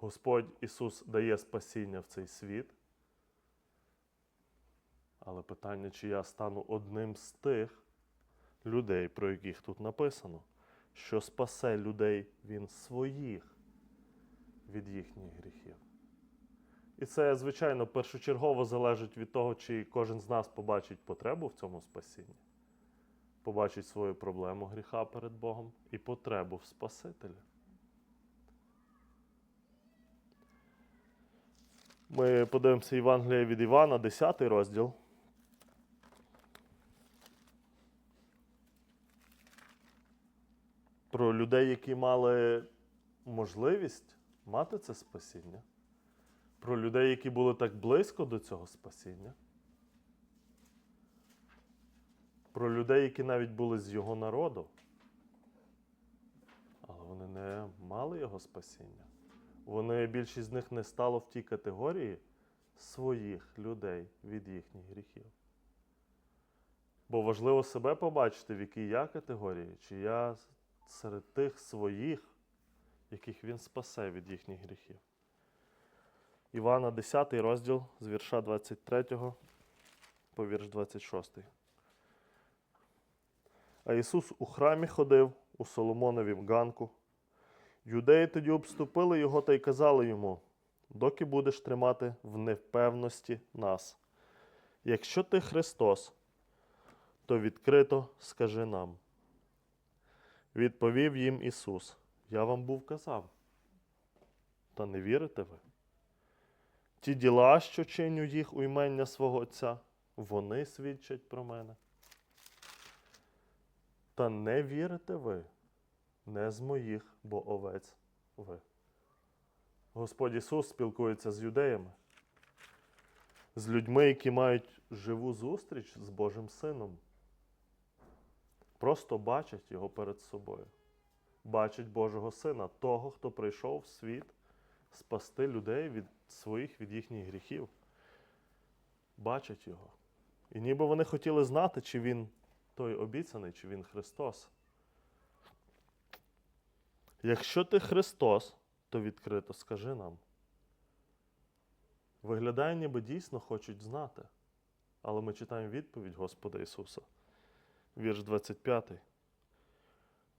Господь Ісус дає спасіння в цей світ. Але питання, чи я стану одним з тих людей, про яких тут написано, що спасе людей Він своїх від їхніх гріхів. І це, звичайно, першочергово залежить від того, чи кожен з нас побачить потребу в цьому спасінні, побачить свою проблему гріха перед Богом і потребу в Спасителі. Ми подивимося Євангелія від Івана, 10 розділ. Про людей, які мали можливість мати це спасіння. Про людей, які були так близько до цього спасіння. Про людей, які навіть були з його народу. Але вони не мали його спасіння. Вони, більшість з них не стало в тій категорії своїх людей від їхніх гріхів. Бо важливо себе побачити, в якій я категорії, чи я серед тих своїх, яких він спасе від їхніх гріхів. Івана 10 розділ з вірша 23 по вірш 26. А Ісус у храмі ходив у Соломоновім ганку. Юдеї тоді обступили його та й казали йому: доки будеш тримати в невпевності нас. Якщо ти Христос, то відкрито скажи нам. Відповів їм Ісус: Я вам був казав. Та не вірите ви? Ті діла, що чиню їх у імення свого Отця, вони свідчать про мене. Та не вірите ви, не з моїх, бо овець ви. Господь Ісус спілкується з юдеями, з людьми, які мають живу зустріч з Божим Сином. Просто бачать Його перед собою. Бачать Божого Сина, того, хто прийшов в світ спасти людей від своїх, від їхніх гріхів. Бачать Його. І ніби вони хотіли знати, чи Він той обіцяний, чи Він Христос. Якщо ти Христос, то відкрито скажи нам. Виглядає, ніби дійсно хочуть знати. Але ми читаємо відповідь Господа Ісуса. Вірш 25.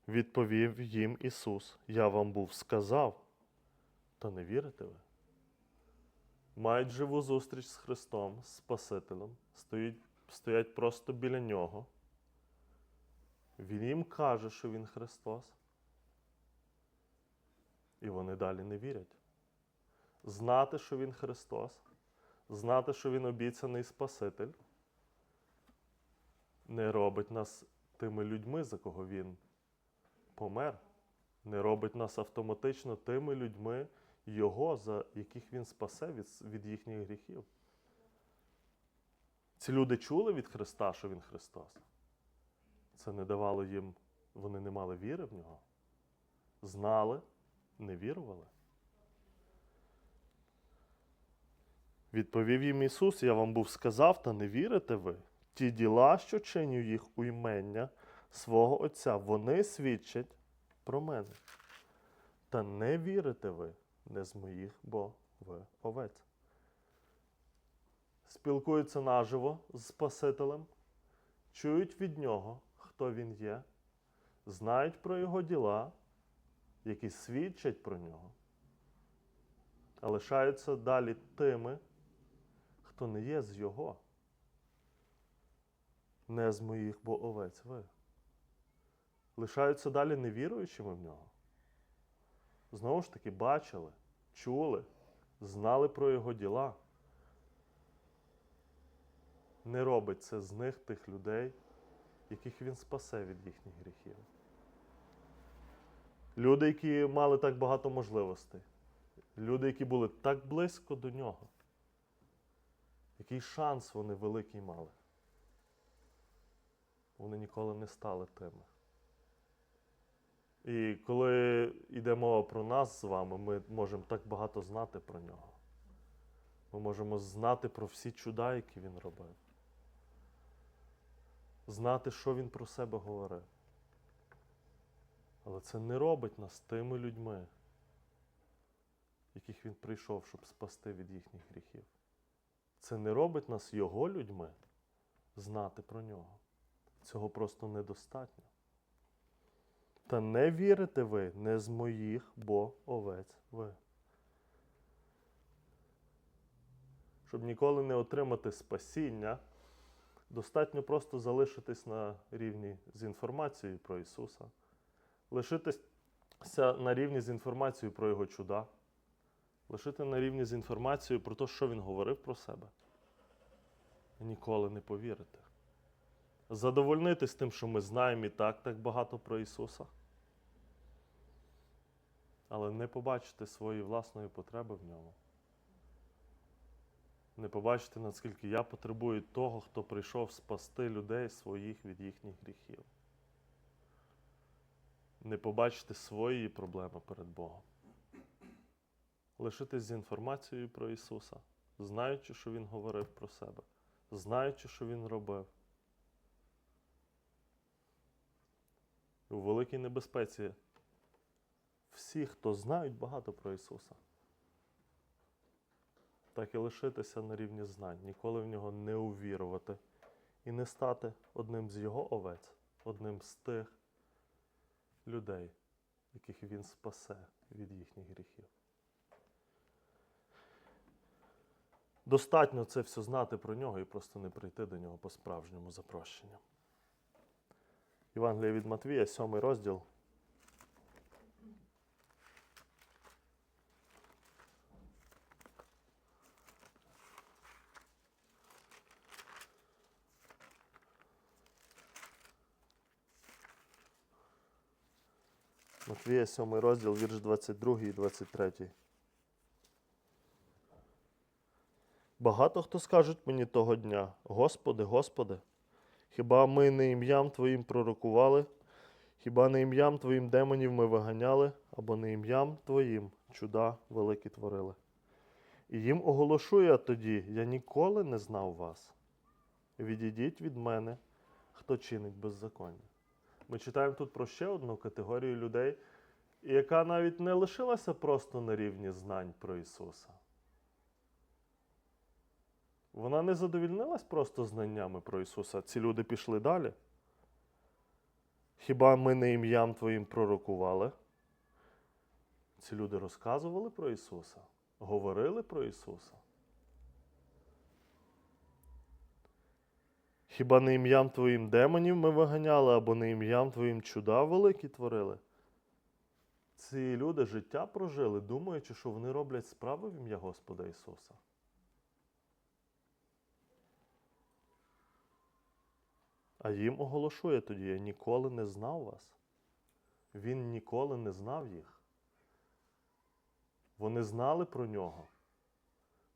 Відповів їм Ісус: Я вам був сказав, та не вірите ви. Мають живу зустріч з Христом, Спасителем, стоять, стоять просто біля Нього. Він їм каже, що Він Христос. І вони далі не вірять. Знати, що Він Христос, знати, що Він обіцяний Спаситель, не робить нас тими людьми, за кого Він помер, не робить нас автоматично тими людьми, Його, за яких Він спасе від, від їхніх гріхів. Ці люди чули від Христа, що Він Христос. Це не давало їм, вони не мали віри в нього. Знали, не вірували. Відповів їм Ісус, я вам був сказав, та не вірите ви. Ті діла, що чиню їх у імення свого Отця, вони свідчать про мене. Та не вірите ви, не з моїх, бо ви овець. Спілкуються наживо з Спасителем, чують від нього, хто він є, знають про його діла, які свідчать про нього, а лишаються далі тими, хто не є з його. Не з моїх, бо овець ви. Лишаються далі невіруючими в нього. Знову ж таки, бачили, чули, знали про його діла. Не робить це з них тих людей, яких він спасе від їхніх гріхів. Люди, які мали так багато можливостей, люди, які були так близько до нього, який шанс вони великий мали. Вони ніколи не стали тими. І коли йде мова про нас з вами, ми можемо так багато знати про нього. Ми можемо знати про всі чуда, які він робив. Знати, що він про себе говорив. Але це не робить нас тими людьми, яких Він прийшов, щоб спасти від їхніх гріхів. Це не робить нас Його людьми знати про нього. Цього просто недостатньо. Та не вірите ви не з моїх, бо овець ви. Щоб ніколи не отримати спасіння, достатньо просто залишитись на рівні з інформацією про Ісуса, лишитися на рівні з інформацією про Його чуда, лишити на рівні з інформацією про те, що Він говорив про себе. Ніколи не повірите. Задовольнитись тим, що ми знаємо і так так багато про Ісуса, але не побачити свої власної потреби в ньому. Не побачити, наскільки я потребую того, хто прийшов спасти людей своїх від їхніх гріхів. Не побачити свої проблеми перед Богом. Лишитись з інформацією про Ісуса, знаючи, що Він говорив про себе, знаючи, що Він робив. У великій небезпеці всі, хто знають багато про Ісуса, так і лишитися на рівні знань, ніколи в нього не увірувати і не стати одним з його овець, одним з тих людей, яких він спасе від їхніх гріхів. Достатньо це все знати про нього і просто не прийти до нього по справжньому запрощенню. Євангелія від Матвія, сьомий розділ. Матвія, сьомий розділ, вірш 22 і 23. Багато хто скажуть мені того дня: Господи, Господи, хіба ми не ім'ям Твоїм пророкували, хіба не ім'ям Твоїм демонів ми виганяли, або не ім'ям Твоїм чуда великі творили. І їм оголошу я тоді, я ніколи не знав вас. Відійдіть від мене, хто чинить беззаконня. Ми читаємо тут про ще одну категорію людей, яка навіть не лишилася просто на рівні знань про Ісуса. Вона не задовільнилась просто знаннями про Ісуса. Ці люди пішли далі. Хіба ми не ім'ям Твоїм пророкували? Ці люди розказували про Ісуса, говорили про Ісуса. Хіба не ім'ям Твоїм демонів ми виганяли, або не ім'ям Твоїм чуда великі творили? Ці люди життя прожили, думаючи, що вони роблять справи в ім'я Господа Ісуса. А їм оголошує тоді, я ніколи не знав вас. Він ніколи не знав їх. Вони знали про нього.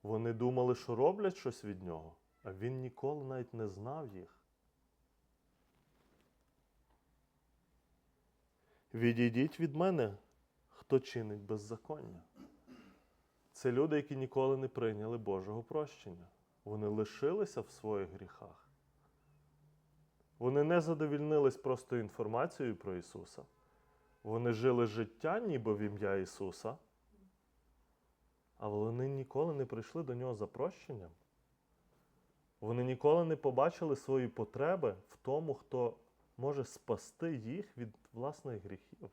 Вони думали, що роблять щось від нього, а він ніколи навіть не знав їх. Відійдіть від мене, хто чинить беззаконня. Це люди, які ніколи не прийняли Божого прощення. Вони лишилися в своїх гріхах. Вони не задовільнились просто інформацією про Ісуса. Вони жили життя ніби в ім'я Ісуса, але вони ніколи не прийшли до Нього за прощенням. Вони ніколи не побачили свої потреби в тому, хто може спасти їх від власних гріхів.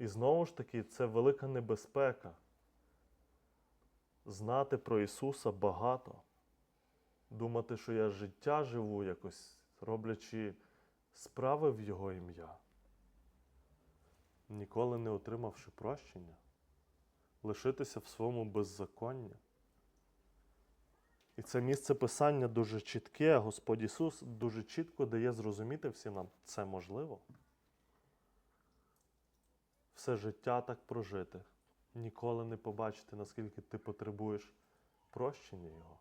І знову ж таки, це велика небезпека знати про Ісуса багато думати, що я життя живу якось, роблячи справи в Його ім'я, ніколи не отримавши прощення, лишитися в своєму беззаконні. І це місце писання дуже чітке, Господь Ісус дуже чітко дає зрозуміти всім нам, це можливо. Все життя так прожити, ніколи не побачити, наскільки ти потребуєш прощення Його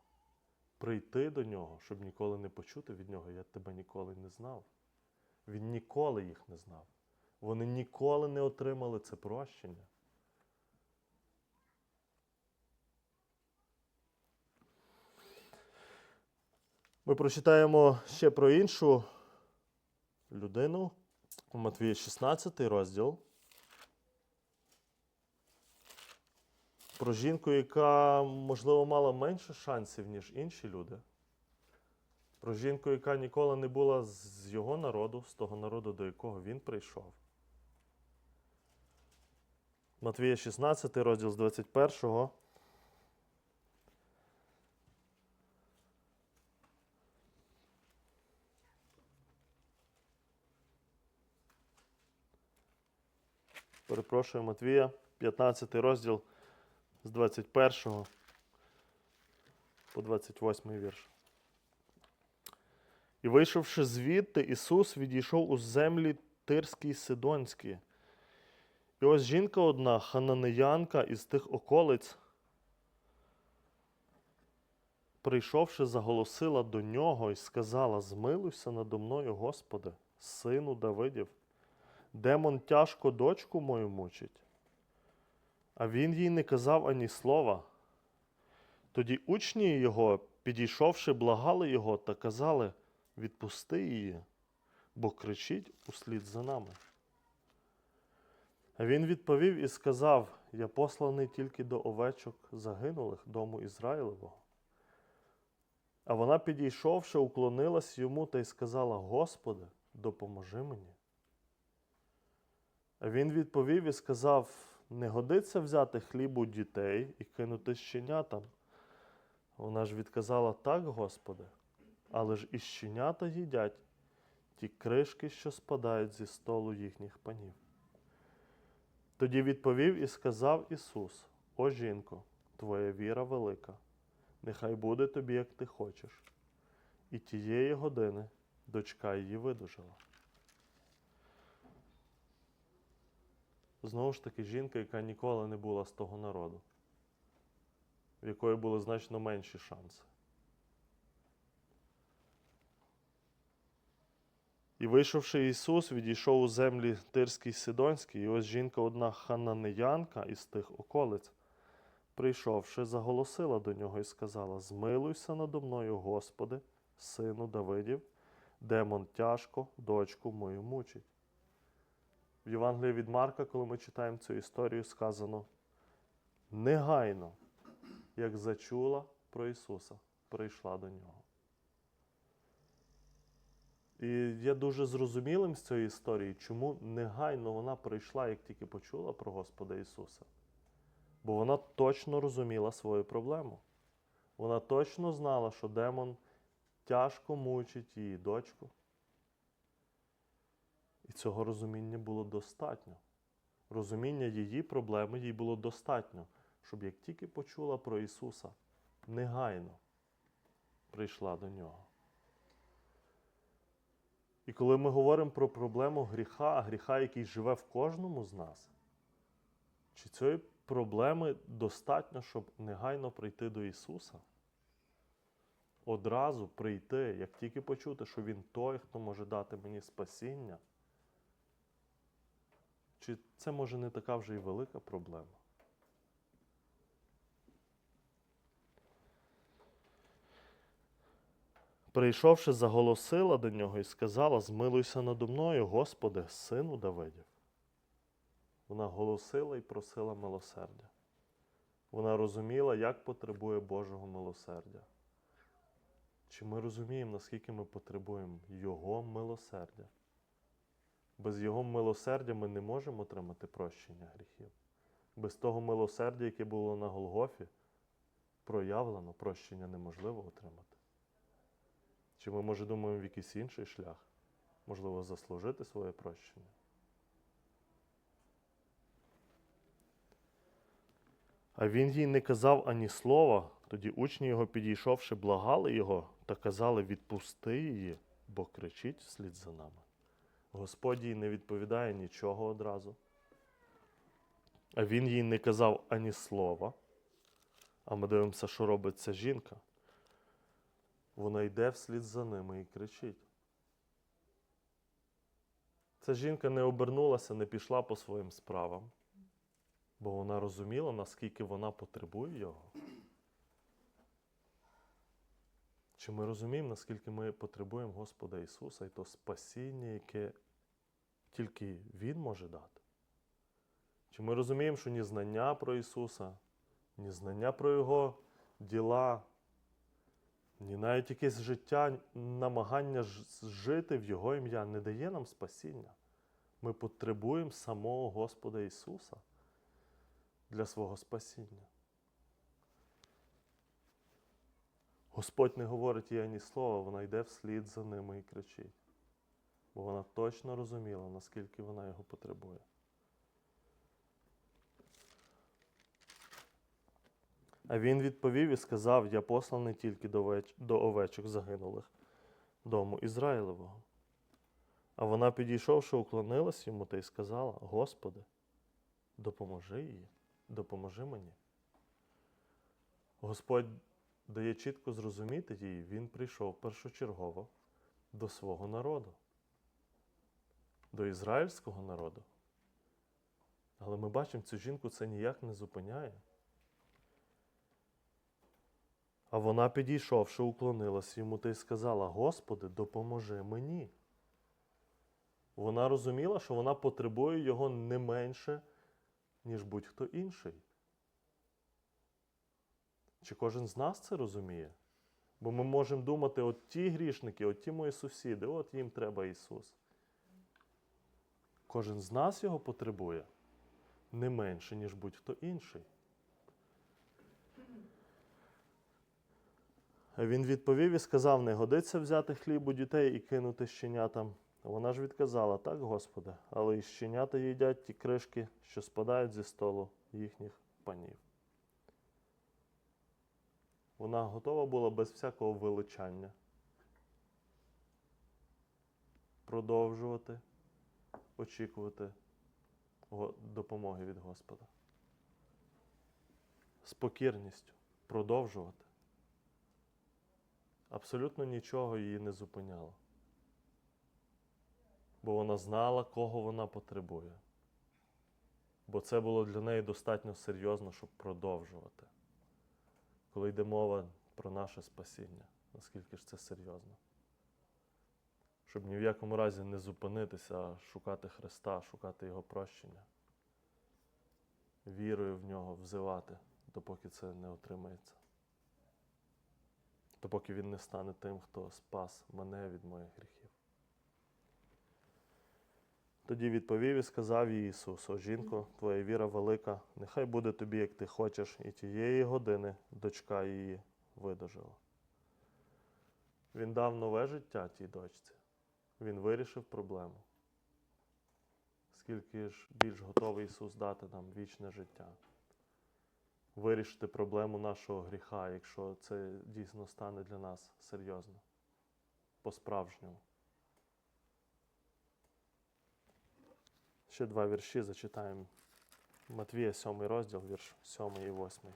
прийти до нього, щоб ніколи не почути від нього, я тебе ніколи не знав. Він ніколи їх не знав. Вони ніколи не отримали це прощення. Ми прочитаємо ще про іншу людину у Матвія 16 розділ. Про жінку, яка, можливо, мала менше шансів, ніж інші люди. Про жінку, яка ніколи не була з його народу, з того народу, до якого він прийшов. Матвія 16, розділ з 21. Перепрошую, Матвія, 15 розділ з 21 по 28 вірш. І вийшовши звідти, Ісус відійшов у землі Тирські й Сидонські. І ось жінка одна, хананеянка із тих околиць, прийшовши, заголосила до нього і сказала: Змилуйся надо мною, Господи, сину Давидів. Демон тяжко дочку мою мучить. А він їй не казав ані слова. Тоді учні його, підійшовши, благали його та казали: відпусти її, бо кричить услід за нами. А він відповів і сказав: Я посланий тільки до овечок загинулих дому Ізраїлевого. А вона, підійшовши, уклонилась йому та й сказала: Господи, допоможи мені. А він відповів і сказав: Не годиться взяти хліб у дітей і кинути щенятам. Вона ж відказала так, Господи, але ж і щенята їдять ті кришки, що спадають зі столу їхніх панів. Тоді відповів і сказав Ісус: О жінко, твоя віра велика, нехай буде тобі, як ти хочеш. І тієї години дочка її видужала. Знову ж таки, жінка, яка ніколи не була з того народу, в якої були значно менші шанси. І вийшовши Ісус, відійшов у землі Тирській Сидонській, і ось жінка одна хананеянка із тих околиць, прийшовши, заголосила до нього і сказала: Змилуйся надо мною, Господи, сину Давидів, демон тяжко, дочку мою мучить. В Євангелії від Марка, коли ми читаємо цю історію, сказано: негайно, як зачула про Ісуса, прийшла до нього. І є дуже зрозумілим з цієї історії, чому негайно вона прийшла, як тільки почула про Господа Ісуса. Бо вона точно розуміла свою проблему. Вона точно знала, що демон тяжко мучить її дочку. І цього розуміння було достатньо. Розуміння її проблеми їй було достатньо, щоб як тільки почула про Ісуса, негайно прийшла до нього. І коли ми говоримо про проблему гріха, гріха, який живе в кожному з нас, чи цієї проблеми достатньо, щоб негайно прийти до Ісуса? Одразу прийти, як тільки почути, що Він той, хто може дати мені спасіння. Чи це може не така вже і велика проблема? Прийшовши, заголосила до нього і сказала: Змилуйся надо мною, Господи, сину Давидів. Вона голосила і просила милосердя. Вона розуміла, як потребує Божого милосердя. Чи ми розуміємо, наскільки ми потребуємо Його милосердя? Без Його милосердя ми не можемо отримати прощення гріхів. Без того милосердя, яке було на Голгофі, проявлено, прощення неможливо отримати. Чи ми, може, думаємо в якийсь інший шлях? Можливо, заслужити своє прощення? А він їй не казав ані слова, тоді учні його, підійшовши, благали його та казали: відпусти її, бо кричить вслід за нами. Господь їй не відповідає нічого одразу. А він їй не казав ані слова. А ми дивимося, що робить ця жінка. Вона йде вслід за ними і кричить. Ця жінка не обернулася, не пішла по своїм справам, бо вона розуміла, наскільки вона потребує його. Чи ми розуміємо, наскільки ми потребуємо Господа Ісуса і то спасіння, яке тільки Він може дати? Чи ми розуміємо, що ні знання про Ісуса, ні знання про Його діла, ні навіть якесь життя, намагання жити в Його ім'я не дає нам спасіння. Ми потребуємо самого Господа Ісуса для свого спасіння. Господь не говорить їй ані слова, вона йде вслід за ними і кричить. Бо вона точно розуміла, наскільки вона його потребує. А він відповів і сказав: Я посланий тільки до овечок загинулих дому Ізраїлевого. А вона, підійшовши, уклонилась йому та й сказала: Господи, допоможи їй, допоможи мені. Господь дає чітко зрозуміти їй, він прийшов першочергово до свого народу, до ізраїльського народу. Але ми бачимо, цю жінку це ніяк не зупиняє. А вона, підійшовши, уклонилась йому та й сказала: Господи, допоможи мені. Вона розуміла, що вона потребує його не менше, ніж будь-хто інший. Чи кожен з нас це розуміє? Бо ми можемо думати, от ті грішники, от ті мої сусіди, от їм треба Ісус. Кожен з нас його потребує не менше, ніж будь-хто інший. Він відповів і сказав: не годиться взяти хліб у дітей і кинути щенятам. Вона ж відказала, так, Господи, але і щенята їдять ті кришки, що спадають зі столу їхніх панів. Вона готова була без всякого величання продовжувати очікувати допомоги від Господа. З покірністю продовжувати. Абсолютно нічого її не зупиняло. Бо вона знала, кого вона потребує. Бо це було для неї достатньо серйозно, щоб продовжувати. Коли йде мова про наше спасіння, наскільки ж це серйозно. Щоб ні в якому разі не зупинитися, а шукати Христа, шукати Його прощення, вірою в нього взивати, допоки це не отримається. Допоки Він не стане тим, хто спас мене від моїх гріхів. Тоді відповів і сказав їй Ісус, о жінко, твоя віра велика, нехай буде тобі, як ти хочеш, і тієї години дочка її видожила. Він дав нове життя тій дочці. Він вирішив проблему. Скільки ж більш готовий Ісус дати нам вічне життя, вирішити проблему нашого гріха, якщо це дійсно стане для нас серйозно, по-справжньому. Ще два вірші зачитаємо. Матвія, 7 розділ, вірш 7 і 8.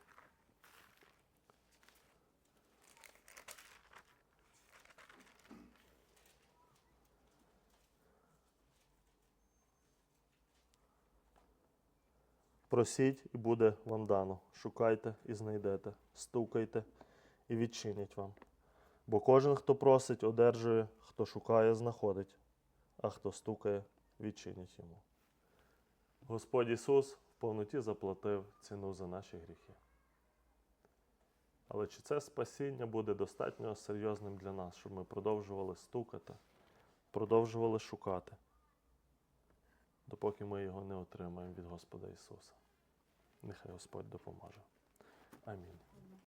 Просіть і буде вам дано. Шукайте і знайдете, стукайте і відчинять вам. Бо кожен, хто просить, одержує, хто шукає, знаходить, а хто стукає, відчинять йому. Господь Ісус в повноті заплатив ціну за наші гріхи. Але чи це спасіння буде достатньо серйозним для нас, щоб ми продовжували стукати, продовжували шукати, допоки ми його не отримаємо від Господа Ісуса? Нехай Господь допоможе. Амінь.